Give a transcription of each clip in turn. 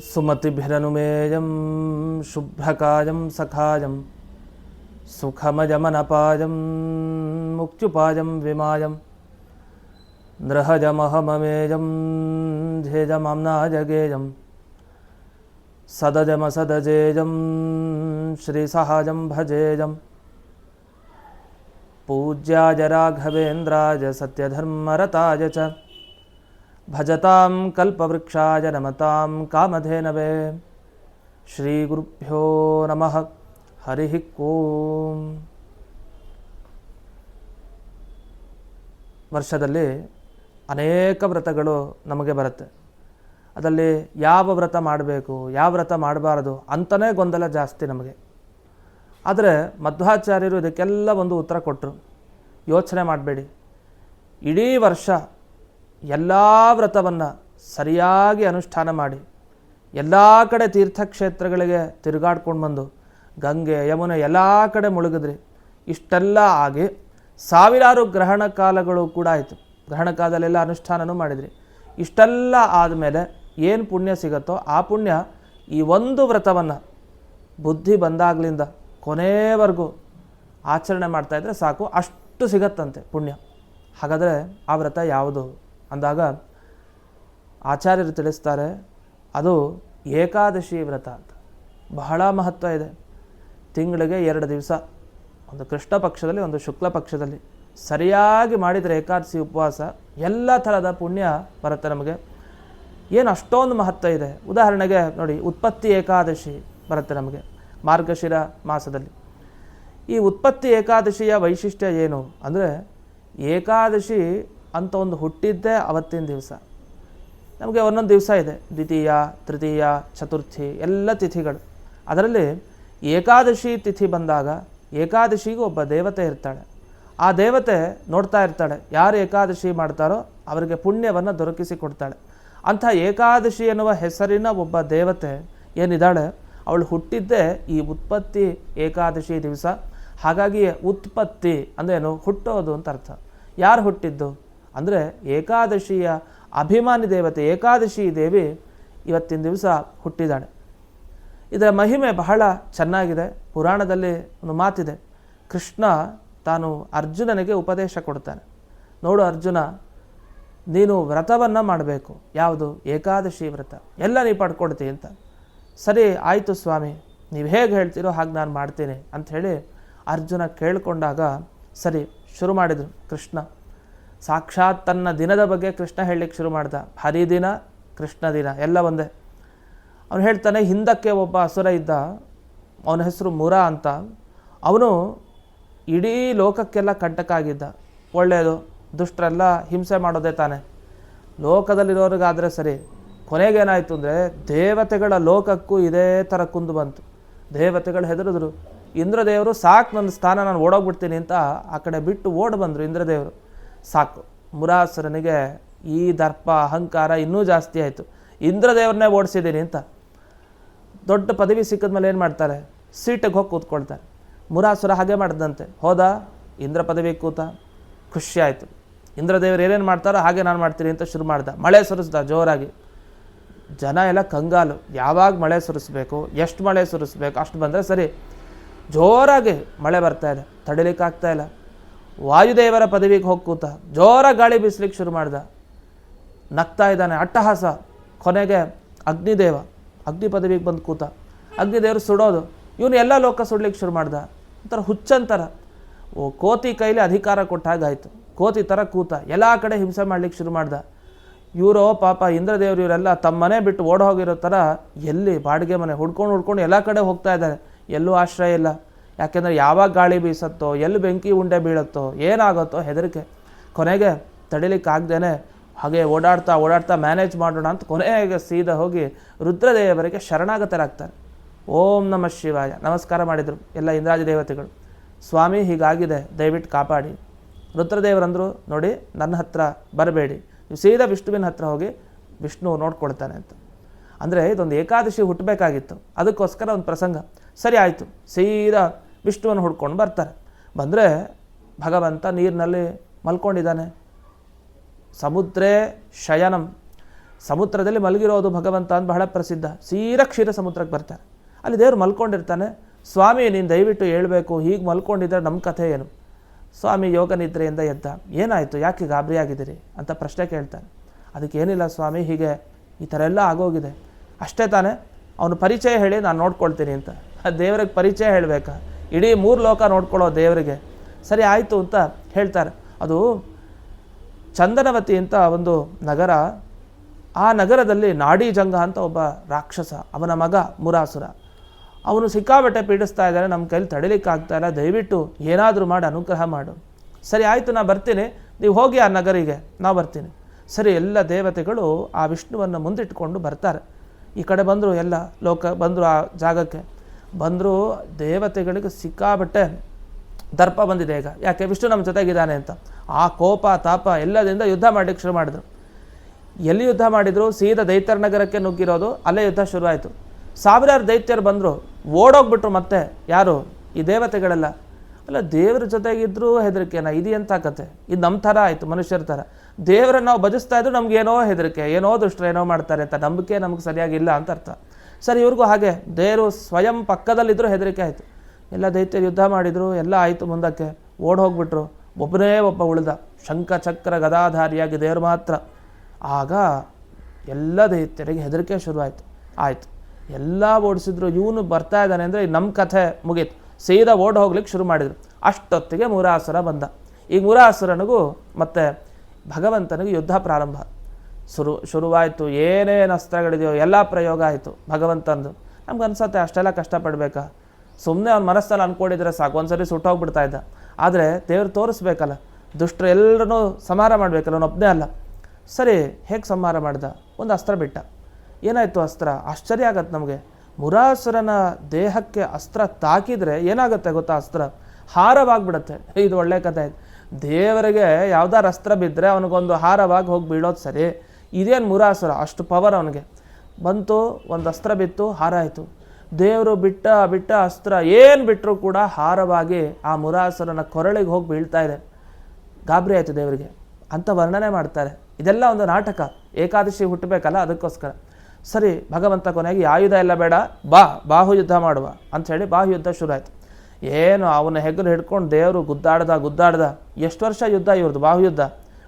सुमतिभिरनुमेयं शुभ्रकायं सखायं सुखमजमनपायं मुक्त्युपायं विमायं नृहजमहममेयं ध्येयमाम्नाजगेयं सदजमसदजेयं श्रीसहाजं भजेयं। पूज्याय राघवेन्द्राय सत्यधर्मरताय च ಭಜತಾಂ ಕಲ್ಪವೃಕ್ಷಾಯ ನಮತಾಂ ಕಾಮಧೇನವೇ. ಶ್ರೀ ಗುರುಭ್ಯೋ ನಮಃ. ಹರಿ ಓಂ. ವರ್ಷದಲ್ಲಿ ಅನೇಕ ವ್ರತಗಳು ನಮಗೆ ಬರುತ್ತೆ. ಅದರಲ್ಲಿ ಯಾವ ವ್ರತ ಮಾಡಬೇಕು, ಯಾವ ವ್ರತ ಮಾಡಬಾರದು ಅಂತಲೇ ಗೊಂದಲ ಜಾಸ್ತಿ ನಮಗೆ. ಆದರೆ ಮಧ್ವಾಚಾರ್ಯರು ಇದಕ್ಕೆಲ್ಲ ಒಂದು ಉತ್ತರ ಕೊಟ್ಟರು. ಯೋಚನೆ ಮಾಡಬೇಡಿ. ಇಡೀ ವರ್ಷ ಎಲ್ಲ ವ್ರತವನ್ನು ಸರಿಯಾಗಿ ಅನುಷ್ಠಾನ ಮಾಡಿ, ಎಲ್ಲ ಕಡೆ ತೀರ್ಥಕ್ಷೇತ್ರಗಳಿಗೆ ತಿರುಗಾಡ್ಕೊಂಡು ಬಂದು, ಗಂಗೆ, ಯಮುನೆ ಎಲ್ಲ ಕಡೆ ಮುಳುಗಿದ್ರಿ, ಇಷ್ಟೆಲ್ಲ ಆಗಿ ಸಾವಿರಾರು ಗ್ರಹಣ ಕಾಲಗಳು ಕೂಡ ಆಯಿತು. ಗ್ರಹಣ ಕಾಲದಲ್ಲೆಲ್ಲ ಅನುಷ್ಠಾನನೂ ಮಾಡಿದ್ರಿ. ಇಷ್ಟೆಲ್ಲ ಆದಮೇಲೆ ಏನು ಪುಣ್ಯ ಸಿಗುತ್ತೋ ಆ ಪುಣ್ಯ ಈ ಒಂದು ವ್ರತವನ್ನು ಬುದ್ಧಿ ಬಂದಾಗಲಿಂದ ಕೊನೆವರೆಗೂ ಆಚರಣೆ ಮಾಡ್ತಾಯಿದ್ರೆ ಸಾಕು, ಅಷ್ಟು ಸಿಗತ್ತಂತೆ ಪುಣ್ಯ. ಹಾಗಾದರೆ ಆ ವ್ರತ ಯಾವುದು? ಅಂದಾಗ ಆಚಾರ್ಯರು ತಿಳಿಸ್ತಾರೆ, ಅದು ಏಕಾದಶಿ ವ್ರತ ಅಂತ. ಬಹಳ ಮಹತ್ವ ಇದೆ. ತಿಂಗಳಿಗೆ ಎರಡು ದಿವಸ, ಒಂದು ಕೃಷ್ಣ ಪಕ್ಷದಲ್ಲಿ, ಒಂದು ಶುಕ್ಲ ಪಕ್ಷದಲ್ಲಿ. ಸರಿಯಾಗಿ ಮಾಡಿದರೆ ಏಕಾದಶಿ ಉಪವಾಸ, ಎಲ್ಲ ಥರದ ಪುಣ್ಯ ಬರುತ್ತೆ ನಮಗೆ. ಏನು ಅಷ್ಟೊಂದು ಮಹತ್ವ ಇದೆ? ಉದಾಹರಣೆಗೆ ನೋಡಿ, ಉತ್ಪತ್ತಿ ಏಕಾದಶಿ ಬರುತ್ತೆ ನಮಗೆ ಮಾರ್ಗಶಿರ ಮಾಸದಲ್ಲಿ. ಈ ಉತ್ಪತ್ತಿ ಏಕಾದಶಿಯ ವೈಶಿಷ್ಟ್ಯ ಏನು? ಅಂದರೆ ಏಕಾದಶಿ ಅಂತ ಒಂದು ಹುಟ್ಟಿದ್ದೇ ಅವತ್ತಿನ ದಿವಸ. ನಮಗೆ ಒಂದೊಂದು ದಿವಸ ಇದೆ. ದ್ವಿತೀಯ, ತೃತೀಯ, ಚತುರ್ಥಿ ಎಲ್ಲ ತಿಥಿಗಳು. ಅದರಲ್ಲಿ ಏಕಾದಶಿ ತಿಥಿ ಬಂದಾಗ ಏಕಾದಶಿಗೂ ಒಬ್ಬ ದೇವತೆ ಇರ್ತಾಳೆ. ಆ ದೇವತೆ ನೋಡ್ತಾ ಇರ್ತಾಳೆ. ಯಾರು ಏಕಾದಶಿ ಮಾಡ್ತಾರೋ ಅವರಿಗೆ ಪುಣ್ಯವನ್ನು ದೊರಕಿಸಿ ಕೊಡ್ತಾಳೆ. ಅಂಥ ಏಕಾದಶಿ ಎನ್ನುವ ಹೆಸರಿನ ಒಬ್ಬ ದೇವತೆ ಏನಿದ್ದಾಳೆ? ಅವಳು ಹುಟ್ಟಿದ್ದೇ ಈ ಉತ್ಪತ್ತಿ ಏಕಾದಶಿ ದಿವಸ. ಹಾಗಾಗಿ ಉತ್ಪತ್ತಿ ಅಂದ್ರೇನು ಹುಟ್ಟೋದು ಅಂತ ಅರ್ಥ. ಯಾರು ಹುಟ್ಟಿದ್ದು? ಅಂದರೆ ಏಕಾದಶಿಯ ಅಭಿಮಾನಿ ದೇವತೆ, ಏಕಾದಶಿ ದೇವಿ ಇವತ್ತಿನ ದಿವಸ ಹುಟ್ಟಿದ್ದಾಳೆ. ಇದರ ಮಹಿಮೆ ಬಹಳ ಚೆನ್ನಾಗಿದೆ. ಪುರಾಣದಲ್ಲಿ ಒಂದು ಮಾತಿದೆ, ಕೃಷ್ಣ ತಾನು ಅರ್ಜುನನಿಗೆ ಉಪದೇಶ ಕೊಡ್ತಾನೆ. ನೋಡು ಅರ್ಜುನ, ನೀನು ವ್ರತವನ್ನು ಮಾಡಬೇಕು. ಯಾವುದು? ಏಕಾದಶಿ ವ್ರತ. ಎಲ್ಲ ನೀ ಪಡ್ಕೊಡ್ತಿ ಅಂತ. ಸರಿ, ಆಯಿತು ಸ್ವಾಮಿ, ನೀವು ಹೇಗೆ ಹೇಳ್ತೀರೋ ಹಾಗೆ ನಾನು ಮಾಡ್ತೀನಿ ಅಂಥೇಳಿ ಅರ್ಜುನ ಕೇಳಿಕೊಂಡಾಗ ಸರಿ, ಶುರು ಮಾಡಿದರು ಕೃಷ್ಣ. ಸಾಕ್ಷಾತ್ ತನ್ನ ದಿನದ ಬಗ್ಗೆ ಕೃಷ್ಣ ಹೇಳಲಿಕ್ಕೆ ಶುರು ಮಾಡ್ದ. ಹರಿದಿನ, ಕೃಷ್ಣ ದಿನ, ಎಲ್ಲ ಒಂದೇ. ಅವನು ಹೇಳ್ತಾನೆ, ಹಿಂದಕ್ಕೆ ಒಬ್ಬ ಅಸುರ ಇದ್ದ. ಅವನ ಹೆಸರು ಮುರ ಅಂತ. ಅವನು ಇಡೀ ಲೋಕಕ್ಕೆಲ್ಲ ಕಂಟಕಾಗಿದ್ದ. ಒಳ್ಳೆಯದು, ದುಷ್ಟರೆಲ್ಲ ಹಿಂಸೆ ಮಾಡೋದೇ ತಾನೆ. ಲೋಕದಲ್ಲಿರೋರಿಗಾದರೆ ಸರಿ. ಕೊನೆಗೇನಾಯಿತು ಅಂದರೆ, ದೇವತೆಗಳ ಲೋಕಕ್ಕೂ ಇದೇ ಥರ ಕುಂದು ಬಂತು. ದೇವತೆಗಳು ಹೆದರಿದ್ರು. ಇಂದ್ರದೇವರು, ಸಾಕು ನನ್ನ ಸ್ಥಾನ, ನಾನು ಓಡೋಗ್ಬಿಡ್ತೀನಿ ಅಂತ ಆ ಕಡೆ ಬಿಟ್ಟು ಓಡಿ ಬಂದರು ಇಂದ್ರದೇವರು. ಸಾಕು. ಮುರಾಸುರನಿಗೆ ಈ ದರ್ಪ, ಅಹಂಕಾರ ಇನ್ನೂ ಜಾಸ್ತಿ ಆಯಿತು. ಇಂದ್ರದೇವ್ರನ್ನೇ ಓಡಿಸಿದ್ದೀನಿ ಅಂತ. ದೊಡ್ಡ ಪದವಿ ಸಿಕ್ಕಿದ ಮೇಲೆ ಏನು ಮಾಡ್ತಾರೆ? ಸೀಟಿಗೆ ಹೋಗಿ ಕೂತ್ಕೊಳ್ತಾರೆ. ಮುರಾಸುರ ಹಾಗೆ ಮಾಡಿದಂತೆ ಹೋದ? ಇಂದ್ರ ಪದವಿ ಕೂತ. ಖುಷಿ ಆಯಿತು. ಇಂದ್ರದೇವರು ಏನೇನು ಮಾಡ್ತಾರೋ ಹಾಗೆ ನಾನು ಮಾಡ್ತೀನಿ ಅಂತ ಶುರು ಮಾಡ್ದೆ. ಮಳೆ ಸುರಿಸ್ದ ಜೋರಾಗಿ. ಜನ ಎಲ್ಲ ಕಂಗಾಲು. ಯಾವಾಗ ಮಳೆ ಸುರಿಸ್ಬೇಕು? ಎಷ್ಟು ಮಳೆ ಸುರಿಸ್ಬೇಕು? ಅಷ್ಟು ಬಂದರೆ ಸರಿ. ಜೋರಾಗಿ ಮಳೆ ಬರ್ತಾ ಇದೆ. ತಡಿಲಿಕ್ಕಾಗ್ತಾ ಇಲ್ಲ. ವಾಯುದೇವರ ಪದವಿಗೆ ಹೋಗ್ಕೂತ ಜೋರ ಗಾಳಿ ಬೀಸ್ಲಿಕ್ಕೆ ಶುರು ಮಾಡ್ದ. ನಗ್ತಾ ಇದ್ದಾನೆ, ಅಟ್ಟಹಾಸ. ಕೊನೆಗೆ ಅಗ್ನಿದೇವ, ಅಗ್ನಿ ಪದವಿಗೆ ಬಂದು ಕೂತ. ಅಗ್ನಿದೇವರು ಸುಡೋದು. ಇವನು ಎಲ್ಲ ಲೋಕ ಸುಡ್ಲಿಕ್ಕೆ ಶುರು ಮಾಡ್ದ. ಒಂಥರ ಹುಚ್ಚಂತರ. ಓ, ಕೋತಿ ಕೈಲಿ ಅಧಿಕಾರ ಕೊಟ್ಟ ಹಾಗಾಯಿತು ಕೋತಿ ಥರ ಕೂತ, ಎಲ್ಲ ಕಡೆ ಹಿಂಸೆ ಮಾಡ್ಲಿಕ್ಕೆ ಶುರು ಮಾಡ್ದ. ಇವರೋ ಪಾಪ ಇಂದ್ರದೇವರು ಇವರೆಲ್ಲ ತಮ್ಮ ಮನೆ ಬಿಟ್ಟು ಓಡ್ ಹೋಗಿರೋ ಥರ ಎಲ್ಲಿ ಬಾಡಿಗೆ ಮನೆ ಹುಡ್ಕೊಂಡು ಹುಡ್ಕೊಂಡು ಎಲ್ಲ ಕಡೆ ಹೋಗ್ತಾ ಇದ್ದಾರೆ. ಎಲ್ಲೂ ಆಶ್ರಯ ಇಲ್ಲ. ಯಾಕೆಂದರೆ ಯಾವಾಗ ಗಾಳಿ ಬೀಸತ್ತೋ, ಎಲ್ಲಿ ಬೆಂಕಿ ಉಂಡೆ ಬೀಳುತ್ತೋ, ಏನಾಗುತ್ತೋ ಹೆದರಿಕೆ. ಕೊನೆಗೆ ತಡಿಲಿಕ್ಕಾಗ್ದೇನೆ ಹಾಗೆ ಓಡಾಡ್ತಾ ಓಡಾಡ್ತಾ ಮ್ಯಾನೇಜ್ ಮಾಡೋಣ ಅಂತ ಕೊನೆಗೆ ಸೀದಾ ಹೋಗಿ ರುದ್ರದೇವರಿಗೆ ಶರಣಾಗತರಾಗ್ತಾರೆ. ಓಂ ನಮ ಶಿವಾಯ. ನಮಸ್ಕಾರ ಮಾಡಿದರು ಎಲ್ಲ ಇಂದ್ರಾಜ ದೇವತೆಗಳು. ಸ್ವಾಮಿ, ಹೀಗಾಗಿದೆ, ದಯವಿಟ್ಟು ಕಾಪಾಡಿ. ರುದ್ರದೇವರಂದರು, ನೋಡಿ, ನನ್ನ ಹತ್ರ ಬರಬೇಡಿ. ನೀವು ಸೀದಾ ವಿಷ್ಣುವಿನ ಹತ್ರ ಹೋಗಿ ವಿಷ್ಣು ನೋಡ್ಕೊಳ್ತಾನೆ ಅಂತ. ಅಂದರೆ ಇದೊಂದು ಏಕಾದಶಿ ಹುಟ್ಟಬೇಕಾಗಿತ್ತು. ಅದಕ್ಕೋಸ್ಕರ ಒಂದು ಪ್ರಸಂಗ. ಸರಿ, ಆಯಿತು. ಸೀದಾ ವಿಷ್ಣುವನ್ನು ಹುಡ್ಕೊಂಡು ಬರ್ತಾರೆ. ಬಂದರೆ ಭಗವಂತ ನೀರಿನಲ್ಲಿ ಮಲ್ಕೊಂಡಿದ್ದಾನೆ. ಸಮುದ್ರೇ ಶಯನಂ. ಸಮುದ್ರದಲ್ಲಿ ಮಲಗಿರೋದು ಭಗವಂತ ಅಂತ ಬಹಳ ಪ್ರಸಿದ್ಧ. ಸೀರಾ ಕ್ಷೀರ ಸಮುದ್ರಕ್ಕೆ ಬರ್ತಾರೆ. ಅಲ್ಲಿ ದೇವರು ಮಲ್ಕೊಂಡಿರ್ತಾನೆ. ಸ್ವಾಮಿ, ನೀನು ದಯವಿಟ್ಟು ಹೇಳಬೇಕು, ಹೀಗೆ ಮಲ್ಕೊಂಡಿದ್ದರೆ ನಮ್ಮ ಕಥೆ ಏನು? ಸ್ವಾಮಿ ಯೋಗ ನಿದ್ರೆಯಿಂದ ಎದ್ದ. ಏನಾಯಿತು? ಯಾಕೆ ಗಾಬರಿ ಆಗಿದ್ದೀರಿ? ಅಂತ ಪ್ರಶ್ನೆ ಕೇಳ್ತಾನೆ. ಅದಕ್ಕೆ ಏನಿಲ್ಲ ಸ್ವಾಮಿ, ಹೀಗೆ ಈ ಥರ ಎಲ್ಲ ಆಗೋಗಿದೆ. ಅಷ್ಟೇ ತಾನೇ, ಅವನು ಪರಿಚಯ ಹೇಳಿ ನಾನು ನೋಡ್ಕೊಳ್ತೀನಿ ಅಂತ. ದೇವ್ರಿಗೆ ಪರಿಚಯ ಹೇಳಬೇಕಾ? ಇಡೀ ಮೂರು ಲೋಕ ನೋಡ್ಕೊಳ್ಳೋ ದೇವರಿಗೆ. ಸರಿ, ಆಯಿತು ಅಂತ ಹೇಳ್ತಾರೆ. ಅದು ಚಂದನವತಿ ಅಂತ ಒಂದು ನಗರ, ಆ ನಗರದಲ್ಲಿ ನಾಡಿ ಜಂಗ ಅಂತ ಒಬ್ಬ ರಾಕ್ಷಸ, ಅವನ ಮಗ ಮುರಾಸುರ. ಅವನು ಸಿಕ್ಕಾಬಟ್ಟೆ ಪೀಡಿಸ್ತಾ ಇದ್ದಾನೆ, ನಮ್ಮ ಕೈಲಿ ತಡಿಲಿಕ್ಕಾಗ್ತಾ ಇಲ್ಲ, ದಯವಿಟ್ಟು ಏನಾದರೂ ಮಾಡಿ, ಅನುಗ್ರಹ ಮಾಡು. ಸರಿ, ಆಯಿತು, ನಾ ಬರ್ತೀನಿ. ನೀವು ಹೋಗಿ ಆ ನಗರಿಗೆ ನಾವು ಬರ್ತೀನಿ. ಸರಿ, ಎಲ್ಲ ದೇವತೆಗಳು ಆ ವಿಷ್ಣುವನ್ನು ಮುಂದಿಟ್ಕೊಂಡು ಬರ್ತಾರೆ. ಈ ಕಡೆ ಬಂದರು ಎಲ್ಲ ಲೋಕ, ಬಂದರು ಆ ಜಾಗಕ್ಕೆ. ಬಂದರು ದೇವತೆಗಳಿಗೆ ಸಿಕ್ಕಾಬಟ್ಟೆ ದರ್ಪ ಬಂದಿದೆ ಈಗ. ಯಾಕೆ? ವಿಷ್ಣು ನಮ್ಮ ಜೊತೆಗಿದ್ದಾನೆ ಅಂತ. ಆ ಕೋಪ, ತಾಪ ಎಲ್ಲದಿಂದ ಯುದ್ಧ ಮಾಡಲಿಕ್ಕೆ ಶುರು ಮಾಡಿದ್ರು. ಎಲ್ಲಿ ಯುದ್ಧ ಮಾಡಿದ್ರು? ಸೀದಾ ದೈತ್ಯರ ನಗರಕ್ಕೆ ನುಗ್ಗಿರೋದು, ಅಲ್ಲೇ ಯುದ್ಧ ಶುರುವಾಯಿತು. ಸಾವಿರಾರು ದೈತ್ಯರು ಬಂದರು, ಓಡೋಗ್ಬಿಟ್ರು ಮತ್ತೆ. ಯಾರು? ಈ ದೇವತೆಗಳೆಲ್ಲ. ಅಲ್ಲ, ದೇವ್ರ ಜೊತೆಗಿದ್ರೂ ಹೆದರಿಕೆನ ಇದು ಎಂಥ ಕತೆ? ಇದು ನಮ್ಮ ಥರ ಆಯಿತು, ಮನುಷ್ಯರ ಥರ. ದೇವರನ್ನು ನಾವು ಭಜಿಸ್ತಾ ಇದ್ರು ನಮಗೇನೋ ಹೆದರಿಕೆ, ಏನೋ ದುಷ್ಟರು ಏನೋ ಮಾಡ್ತಾರೆ ಅಂತ. ನಂಬಿಕೆ ನಮಗೆ ಸರಿಯಾಗಿಲ್ಲ ಅಂತ ಅರ್ಥ. ಸರಿ, ಇವ್ರಿಗೂ ಹಾಗೆ. ದೇವರು ಸ್ವಯಂ ಪಕ್ಕದಲ್ಲಿದ್ದರೂ ಹೆದರಿಕೆ ಆಯಿತು. ಎಲ್ಲ ದೈತ್ಯರು ಯುದ್ಧ ಮಾಡಿದರು, ಎಲ್ಲ ಆಯಿತು ಮುಂದಕ್ಕೆ. ಓಡ್ ಹೋಗ್ಬಿಟ್ರು. ಒಬ್ಬನೇ ಒಬ್ಬ ಉಳಿದ. ಶಂಖ, ಚಕ್ರ, ಗದಾಧಾರಿಯಾಗಿ ದೇವರು ಮಾತ್ರ. ಆಗ ಎಲ್ಲ ದೈತ್ಯರಿಗೆ ಹೆದರಿಕೆ ಶುರುವಾಯಿತು. ಆಯಿತು. ಎಲ್ಲ ಓಡಿಸಿದ್ರು. ಇವನು ಬರ್ತಾ ಇದ್ದಾನೆ ಅಂದರೆ ನಮ್ಮ ಕಥೆ ಮುಗೀತು. ಸೀದಾ ಓಡ್ ಹೋಗ್ಲಿಕ್ಕೆ ಶುರು ಮಾಡಿದರು. ಅಷ್ಟೊತ್ತಿಗೆ ಮೂರಾಸುರ ಬಂದ. ಈಗ ಮೂರಾಸುರನಿಗೂ ಮತ್ತು ಭಗವಂತನಿಗೂ ಯುದ್ಧ ಪ್ರಾರಂಭ. ಶುರು ಶುರುವಾಯಿತು, ಏನೇನು ಅಸ್ತ್ರಗಳಿದೆಯೋ, ಎಲ್ಲ ಪ್ರಯೋಗ ಆಯಿತು. ಭಗವಂತಂದು. ನಮ್ಗೆ ಅನ್ಸತ್ತೆ ಅಷ್ಟೆಲ್ಲ ಕಷ್ಟಪಡಬೇಕಾ. ಸುಮ್ಮನೆ ಅವ್ನ ಮನಸ್ಸಲ್ಲಿ ಅಂದ್ಕೊಂಡಿದ್ರೆ ಸಾಕು. ಒಂದ್ಸರಿ ಸುಟ್ಟೋಗ್ಬಿಡ್ತಾ ಇದ್ದ. ಆದರೆ ದೇವ್ರು ತೋರಿಸ್ಬೇಕಲ್ಲ. ದುಷ್ಟರು ಎಲ್ಲರೂ ಸಂಹಾರ ಮಾಡಬೇಕಲ್ಲ ಅವನೊಬ್ಬನೇ ಅಲ್ಲ. ಸರಿ, ಹೇಗೆ ಸಂಹಾರ ಮಾಡ್ದ? ಒಂದು ಅಸ್ತ್ರ ಬಿಟ್ಟ. ಏನಾಯಿತು ಅಸ್ತ್ರ? ಆಶ್ಚರ್ಯ ಆಗತ್ತೆ ನಮಗೆ. ಮುರಾಸುರನ ದೇಹಕ್ಕೆ ಅಸ್ತ್ರ ತಾಕಿದ್ರೆ ಏನಾಗುತ್ತೆ ಗೊತ್ತಾ ಅಸ್ತ್ರ? ಹಾರವಾಗ್ಬಿಡುತ್ತೆ. ಇದು ಒಳ್ಳೆ ಕಥೆ. ದೇವರಿಗೆ ಯಾವ್ದಾರು ಅಸ್ತ್ರ ಬಿದ್ದರೆ ಅವನಿಗೊಂದು ಹಾರವಾಗಿ ಹೋಗಿ ಬೀಳೋದು ಸರಿ. ಇದೇನು ಮುರಾಸುರ? ಅಷ್ಟು ಪವರ್ ಅವನಿಗೆ. ಬಂತು, ಒಂದು ಅಸ್ತ್ರ ಬಿತ್ತು, ಹಾರ ಆಯಿತು. ದೇವರು ಬಿಟ್ಟ ಬಿಟ್ಟ ಅಸ್ತ್ರ ಏನು ಬಿಟ್ಟರೂ ಕೂಡ ಹಾರವಾಗಿ ಆ ಮುರಾಸುರನ ಕೊರಳಿಗೆ ಹೋಗಿ ಬೀಳ್ತಾ ಇದೆ. ಗಾಬರಿ ಆಯಿತು ದೇವರಿಗೆ. ಅಂತ ವರ್ಣನೆ ಮಾಡ್ತಾರೆ. ಇದೆಲ್ಲ ಒಂದು ನಾಟಕ. ಏಕಾದಶಿ ಹುಟ್ಟಬೇಕಲ್ಲ, ಅದಕ್ಕೋಸ್ಕರ. ಸರಿ, ಭಗವಂತ ಕೊನೆಗೆ ಆಯುಧ ಎಲ್ಲ ಬೇಡ, ಬಾ, ಬಾಹು ಯುದ್ಧ ಮಾಡುವ. ಅಂಥೇಳಿ ಬಾಹು ಯುದ್ಧ ಶುರು ಆಯಿತು. ಏನು, ಅವನ ಹೆಗಲು ಹಿಡ್ಕೊಂಡು ದೇವರು ಗುದ್ದಾಡ್ದ ಗುದ್ದಾಡ್ದ. ಎಷ್ಟು ವರ್ಷ ಯುದ್ಧ ಇವ್ರದ್ದು ಬಾಹು ಯುದ್ಧ?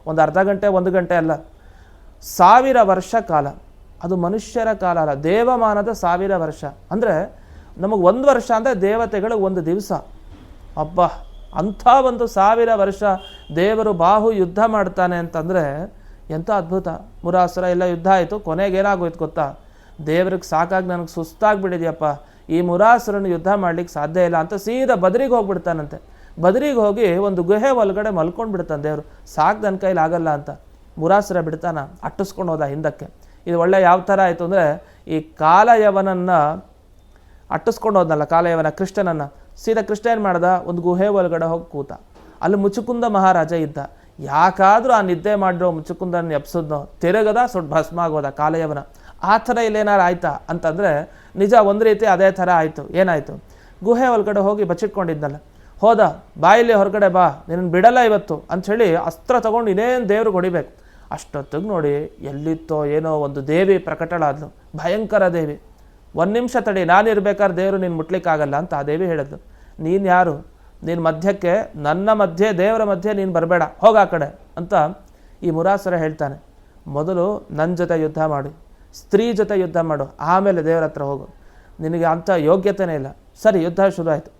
ಒಂದು ಅರ್ಧ ಗಂಟೆ, ಒಂದು ಗಂಟೆ ಅಲ್ಲ. ಸಾವಿರ ವರ್ಷ ಕಾಲ. ಅದು ಮನುಷ್ಯರ ಕಾಲ ಅಲ್ಲ, ದೇವಮಾನದ ಸಾವಿರ ವರ್ಷ. ಅಂದರೆ ನಮಗೆ ಒಂದು ವರ್ಷ ಅಂದರೆ ದೇವತೆಗಳು ಒಂದು ದಿವಸ. ಅಬ್ಬ, ಅಂಥ ಒಂದು ಸಾವಿರ ವರ್ಷ ದೇವರು ಬಾಹು ಯುದ್ಧ ಮಾಡ್ತಾನೆ ಅಂತಂದರೆ ಎಂಥ ಅದ್ಭುತ. ಮುರಾಸುರ, ಎಲ್ಲ ಯುದ್ಧ ಆಯಿತು, ಕೊನೆಗೆ ಏನಾಗೋಯ್ತು ಗೊತ್ತಾ? ದೇವ್ರಿಗೆ ಸಾಕಾಗಿ ನನಗೆ ಸುಸ್ತಾಗಿಬಿಟ್ಟಿದೆಯಪ್ಪ. ಈ ಮುರಾಸುರನ ಯುದ್ಧ ಮಾಡ್ಲಿಕ್ಕೆ ಸಾಧ್ಯ ಇಲ್ಲ ಅಂತ ಸೀದಾ ಬದರಿಗೆ ಹೋಗ್ಬಿಡ್ತಾನಂತೆ. ಬದರಿಗೆ ಹೋಗಿ ಒಂದು ಗುಹೆ ಒಳಗಡೆ ಮಲ್ಕೊಂಡು ಬಿಡ್ತಾನೆ ದೇವರು. ಸಾಕು ನನ್ನ ಕೈಲಿ ಆಗಲ್ಲ ಅಂತ. ಮುರಾಸುರ ಬಿಡ್ತಾನ, ಅಟ್ಟಿಸ್ಕೊಂಡು ಹೋದ ಹಿಂದಕ್ಕೆ. ಇದು ಒಳ್ಳೆ ಯಾವ ಥರ ಆಯಿತು ಅಂದರೆ, ಈ ಕಾಲಯವನನ್ನು ಅಟ್ಟಿಸ್ಕೊಂಡು ಹೋದ್ನಲ್ಲ, ಕಾಲಯವನ ಕೃಷ್ಣನನ್ನು. ಸೀದಾ ಕೃಷ್ಣ ಏನು ಮಾಡ್ದ? ಒಂದು ಗುಹೆ ಒಳಗಡೆ ಹೋಗಿ ಕೂತ. ಅಲ್ಲಿ ಮುಚುಕುಂದ ಮಹಾರಾಜ ಇದ್ದ. ಯಾಕಾದರೂ ಆ ನಿದ್ದೆ ಮಾಡಿರೋ ಮುಚುಕುಂದನ ಎಪ್ಸದ್ನೋ ತಿರುಗದ ಸುಟ್ಟು ಭಸ್ಮ ಆಗೋದ ಕಾಲಯವನ. ಆ ಥರ ಇಲ್ಲೇನಾರು ಆಯ್ತಾ? ಅಂತಂದರೆ, ನಿಜ ಒಂದು ರೀತಿ ಅದೇ ಥರ ಆಯಿತು. ಏನಾಯಿತು? ಗುಹೆ ಒಳಗಡೆ ಹೋಗಿ ಬಚ್ಚಿಟ್ಕೊಂಡಿದ್ನಲ್ಲ. ಹೋದ ಬಾಯಲ್ಲಿ ಹೊರಗಡೆ ಬಾ ನಿನ್ನ ಬಿಡಲ್ಲ ಇವತ್ತು. ಅಂಥೇಳಿ ಅಸ್ತ್ರ ತಗೊಂಡು ಇನ್ನೇನು ದೇವ್ರಿಗೆ ಹೊಡಿಬೇಕು. ಅಷ್ಟೊತ್ತಿಗೆ ನೋಡಿ ಎಲ್ಲಿತ್ತೋ ಏನೋ ಒಂದು ದೇವಿ ಪ್ರಕಟಳಾದ್ಲು. ಭಯಂಕರ ದೇವಿ. ಒಂದು ನಿಮಿಷ ತಡಿ, ನಾನು ಇರ್ಬೇಕಾದ್ರೆ ದೇವರು ನೀನು ಮುಟ್ಲಿಕ್ಕಾಗಲ್ಲ ಅಂತ ಆ ದೇವಿ ಹೇಳಿದ್ಲು. ನೀನು ಯಾರು? ನೀನು ಮಧ್ಯಕ್ಕೆ, ನನ್ನ ಮಧ್ಯೆ, ದೇವರ ಮಧ್ಯೆ ನೀನು ಬರಬೇಡ, ಹೋಗ ಆ ಕಡೆ ಅಂತ ಈ ಮುರಾಸರ ಹೇಳ್ತಾನೆ. ಮೊದಲು ನನ್ನ ಜೊತೆ ಯುದ್ಧ ಮಾಡು, ಸ್ತ್ರೀ ಜೊತೆ ಯುದ್ಧ ಮಾಡು, ಆಮೇಲೆ ದೇವರ ಹತ್ರ ಹೋಗು. ನಿನಗೆ ಅಂಥ ಯೋಗ್ಯತೆಯೇ ಇಲ್ಲ. ಸರಿ, ಯುದ್ಧ ಶುರು ಆಯಿತು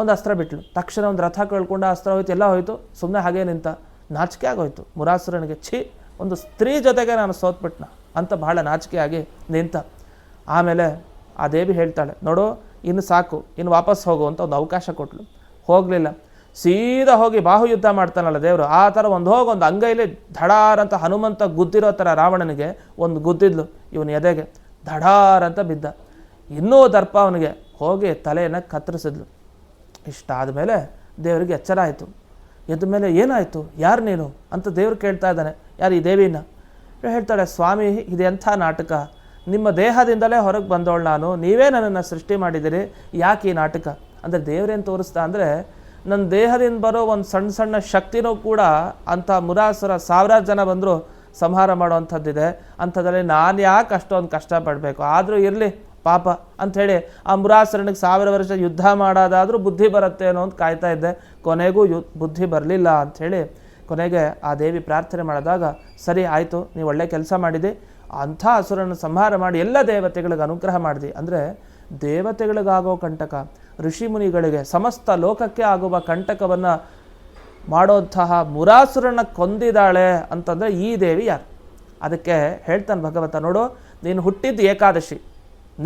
ಒಂದು ಅಸ್ತ್ರ ಬಿಟ್ಲು. ತಕ್ಷಣ ಒಂದು ರಥ ಕಳ್ಕೊಂಡು ಅಸ್ತ್ರ ಹೋಯ್ತು, ಎಲ್ಲ ಹೋಯಿತು. ಸುಮ್ಮನೆ ಹಾಗೇ ನಿಂತ. ನಾಚಿಕೆ ಆಗೋಯ್ತು. ಮುರಾಸುರನಿಗೆ ಛೀ ಒಂದು ಸ್ತ್ರೀ ಜೊತೆಗೆ ನಾನು ಸೋತ್ಬಿಟ್ನ ಅಂತ ಬಹಳ ನಾಚಿಕೆಯಾಗಿ ನಿಂತ. ಆಮೇಲೆ ಆ ದೇವಿ ಹೇಳ್ತಾಳೆ, ನೋಡು, ಇನ್ನು ಸಾಕು, ಇನ್ನು ವಾಪಸ್ ಹೋಗು ಅಂತ ಒಂದು ಅವಕಾಶ ಕೊಟ್ಲು. ಹೋಗಲಿಲ್ಲ. ಸೀದಾ ಹೋಗಿ ಬಾಹು ಯುದ್ಧ ಮಾಡ್ತಾನಲ್ಲ ದೇವರು, ಆ ಥರ ಒಂದು ಹೋಗಿ ಒಂದು ಅಂಗೈಲಿ ಧಡಾರ್ ಅಂತ ಹನುಮಂತ ಗುದ್ದಿರೋ ಥರ ರಾವಣನಿಗೆ ಒಂದು ಗುದ್ದಿದ್ಲು, ಇವನು ಎದೆಗೆ. ಧಡಾರ್ ಅಂತ ಬಿದ್ದ. ಇನ್ನೂ ದರ್ಪ ಅವನಿಗೆ ಹೋಗಿ ತಲೆಯನ್ನು ಕತ್ತರಿಸಿದ್ಲು. ಇಷ್ಟಾದ ಮೇಲೆ ದೇವರಿಗೆ ಎಚ್ಚರ ಆಯಿತು. ಎದ್ದ ಮೇಲೆ ಏನಾಯಿತು? ಯಾರು ನೀನು? ಅಂತ ದೇವ್ರು ಕೇಳ್ತಾ ಇದ್ದಾನೆ. ಯಾರು ಈ ದೇವಿನ? ಹೇಳ್ತಾಳೆ ಸ್ವಾಮಿ ಇದೆಂಥ ನಾಟಕ? ನಿಮ್ಮ ದೇಹದಿಂದಲೇ ಹೊರಗೆ ಬಂದವಳು ನಾನು. ನೀವೇ ನನ್ನನ್ನು ಸೃಷ್ಟಿ ಮಾಡಿದ್ದೀರಿ. ಯಾಕೆ ಈ ನಾಟಕ? ಅಂದರೆ ದೇವರೇನು ತೋರಿಸ್ತಾ ಅಂದರೆ, ನನ್ನ ದೇಹದಿಂದ ಬರೋ ಒಂದು ಸಣ್ಣ ಸಣ್ಣ ಶಕ್ತಿನೂ ಕೂಡ ಅಂಥ ಮುರಾಸರ ಸಾವಿರಾರು ಜನ ಬಂದರೂ ಸಂಹಾರ ಮಾಡುವಂಥದ್ದಿದೆ. ಅಂಥದ್ರಲ್ಲಿ ನಾನು ಯಾಕೆ ಅಷ್ಟೊಂದು ಕಷ್ಟಪಡಬೇಕು? ಆದರೂ ಇರಲಿ, ಪಾಪ. ಅಂಥೇಳಿ ಆ ಮುರಾಸರನಿಗೆ ಸಾವಿರ ವರ್ಷ ಯುದ್ಧ ಮಾಡೋದಾದರೂ ಬುದ್ಧಿ ಬರುತ್ತೆ ಅನ್ನೋ ಅಂತ ಕಾಯ್ತಾ ಇದ್ದೆ. ಕೊನೆಗೂ ಯು, ಬುದ್ಧಿ ಬರಲಿಲ್ಲ ಅಂಥೇಳಿ ಕೊನೆಗೆ ಆ ದೇವಿ ಪ್ರಾರ್ಥನೆ ಮಾಡಿದಾಗ, ಸರಿ, ಆಯಿತು, ನೀವು ಒಳ್ಳೆ ಕೆಲಸ ಮಾಡಿದೆ. ಅಂಥ ಹಸುರನ್ನು ಸಂಹಾರ ಮಾಡಿ ಎಲ್ಲ ದೇವತೆಗಳಿಗೆ ಅನುಗ್ರಹ ಮಾಡಿದೆ. ಅಂದರೆ ದೇವತೆಗಳಿಗಾಗೋ ಕಂಟಕ, ಋಷಿ ಮುನಿಗಳಿಗೆ, ಸಮಸ್ತ ಲೋಕಕ್ಕೆ ಆಗುವ ಕಂಟಕವನ್ನು ಮಾಡೋಂತಹ ಮುರಾಸುರನ ಕೊಂದಿದ್ದಾಳೆ ಅಂತಂದರೆ ಈ ದೇವಿ ಯಾರು? ಅದಕ್ಕೆ ಹೇಳ್ತಾನೆ ಭಗವಂತ, ನೋಡು, ನೀನು ಹುಟ್ಟಿದ್ದು ಏಕಾದಶಿ.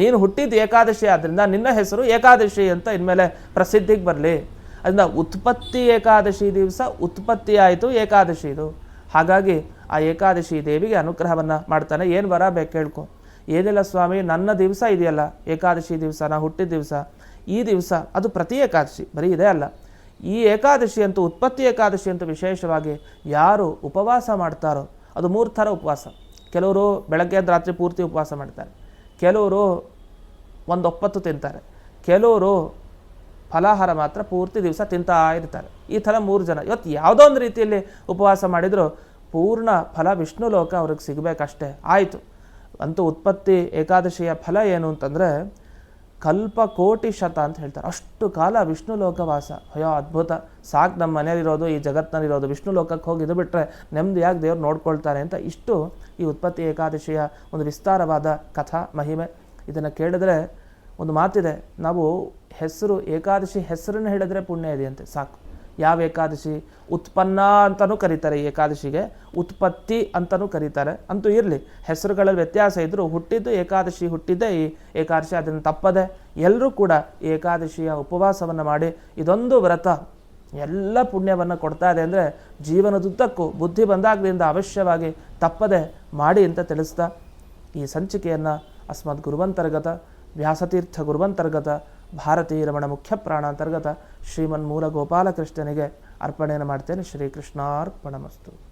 ನೀನು ಹುಟ್ಟಿದ್ದು ಏಕಾದಶಿ ಆದ್ದರಿಂದ ನಿನ್ನ ಹೆಸರು ಏಕಾದಶಿ ಅಂತ ಇನ್ಮೇಲೆ ಪ್ರಸಿದ್ಧಿಗೆ ಬರಲಿ. ಅದರಿಂದ ಉತ್ಪತ್ತಿ ಏಕಾದಶಿ ದಿವಸ ಉತ್ಪತ್ತಿ ಆಯಿತು, ಏಕಾದಶಿ ಇದು. ಹಾಗಾಗಿ ಆ ಏಕಾದಶಿ ದೇವಿಗೆ ಅನುಗ್ರಹವನ್ನು ಮಾಡ್ತಾನೆ. ಏನು ವರ ಬೇಕು ಕೇಳ್ಕೊ. ಏನಿಲ್ಲ ಸ್ವಾಮಿ, ನನ್ನ ದಿವಸ ಇದೆಯಲ್ಲ, ಏಕಾದಶಿ ದಿವಸ, ನಾ ಹುಟ್ಟಿದ ದಿವಸ. ಈ ದಿವಸ ಅದು ಪ್ರತಿ ಏಕಾದಶಿ, ಬರೀ ಇದೇ ಅಲ್ಲ. ಈ ಏಕಾದಶಿ ಅಂತೂ, ಉತ್ಪತ್ತಿ ಏಕಾದಶಿ ಅಂತೂ ವಿಶೇಷವಾಗಿ ಯಾರು ಉಪವಾಸ ಮಾಡ್ತಾರೋ, ಅದು ಮೂರು ಥರ ಉಪವಾಸ. ಕೆಲವರು ಬೆಳಗ್ಗೆ ರಾತ್ರಿ ಪೂರ್ತಿ ಉಪವಾಸ ಮಾಡ್ತಾರೆ. ಕೆಲವರು ಒಂದು ಒಪ್ಪತ್ತು ತಿಂತಾರೆ. ಕೆಲವರು ಫಲಾಹಾರ ಮಾತ್ರ ಪೂರ್ತಿ ದಿವಸ ತಿಂತಾ ಇರ್ತಾರೆ. ಈ ಥರ ಮೂರು ಜನ, ಇವತ್ತು ಯಾವುದೋ ಒಂದು ರೀತಿಯಲ್ಲಿ ಉಪವಾಸ ಮಾಡಿದರೂ, ಪೂರ್ಣ ಫಲ ವಿಷ್ಣು ಲೋಕ ಅವ್ರಿಗೆ ಸಿಗಬೇಕಷ್ಟೇ, ಆಯಿತು. ಅಂತೂ ಉತ್ಪತ್ತಿ ಏಕಾದಶಿಯ ಫಲ ಏನು ಅಂತಂದರೆ, ಕಲ್ಪ ಕೋಟಿ ಶತ ಅಂತ ಹೇಳ್ತಾರೆ. ಅಷ್ಟು ಕಾಲ ವಿಷ್ಣು ಲೋಕವಾಸ ಅಯ್ಯೋ, ಅದ್ಭುತ. ಸಾಕು ನಮ್ಮ ಮನೆಯಲ್ಲಿರೋದು, ಈ ಜಗತ್ತಿನಲ್ಲಿರೋದು, ವಿಷ್ಣು ಲೋಕಕ್ಕೆ ಹೋಗಿ ಇದು ಬಿಟ್ಟರೆ ನೆಮ್ಮದಿಯಾಗಿ ದೇವ್ರು ನೋಡ್ಕೊಳ್ತಾರೆ ಅಂತ ಇಷ್ಟು ಈ ಉತ್ಪತ್ತಿ ಏಕಾದಶಿಯ ಒಂದು ವಿಸ್ತಾರವಾದ ಕಥಾ, ಮಹಿಮೆ. ಇದನ್ನು ಕೇಳಿದ್ರೆ ಒಂದು ಮಾತಿದೆ, ನಾವು ಹೆಸರು, ಏಕಾದಶಿ ಹೆಸರನ್ನು ಹೇಳಿದ್ರೆ ಪುಣ್ಯ ಇದೆಯಂತೆ ಸಾಕು. ಯಾವ ಏಕಾದಶಿ? ಉತ್ಪನ್ನ ಅಂತಲೂ ಕರೀತಾರೆ ಏಕಾದಶಿಗೆ, ಉತ್ಪತ್ತಿ ಅಂತಲೂ ಕರೀತಾರೆ. ಅಂತೂ ಇರಲಿ, ಹೆಸರುಗಳಲ್ಲಿ ವ್ಯತ್ಯಾಸ ಇದ್ದರೂ ಹುಟ್ಟಿದ್ದು ಏಕಾದಶಿ ಹುಟ್ಟಿದ್ದೇ ಈ ಏಕಾದಶಿ ಅದನ್ನು ತಪ್ಪದೆ ಎಲ್ಲರೂ ಕೂಡ ಏಕಾದಶಿಯ ಉಪವಾಸವನ್ನು ಮಾಡಿ, ಇದೊಂದು ವ್ರತ. ಎಲ್ಲ ಪುಣ್ಯವನ್ನು ಕೊಡ್ತಾ ಇದೆ ಅಂದರೆ ಜೀವನದುದ್ದಕ್ಕೂ ಬುದ್ಧಿ ಬಂದಾಗಲಿಂದ ಅವಶ್ಯವಾಗಿ ತಪ್ಪದೆ ಮಾಡಿ ಅಂತ ತಿಳಿಸ್ತಾ ಈ ಸಂಚಿಕೆಯನ್ನು ಅಸ್ಮದ್ ಗುರುವಂತರ್ಗತ, ವ್ಯಾಸತೀರ್ಥ ಗುರುವಂತರ್ಗತ ಭಾರತೀ ರಮಣ ಮುಖ್ಯ ಪ್ರಾಣಾಂತರ್ಗತ ಶ್ರೀಮನ್ಮೂಲ ಗೋಪಾಲಕೃಷ್ಣನಿಗೆ ಅರ್ಪಣೆಯನ್ನು ಮಾಡ್ತೇನೆ. ಶ್ರೀಕೃಷ್ಣಾರ್ಪಣಮಸ್ತು.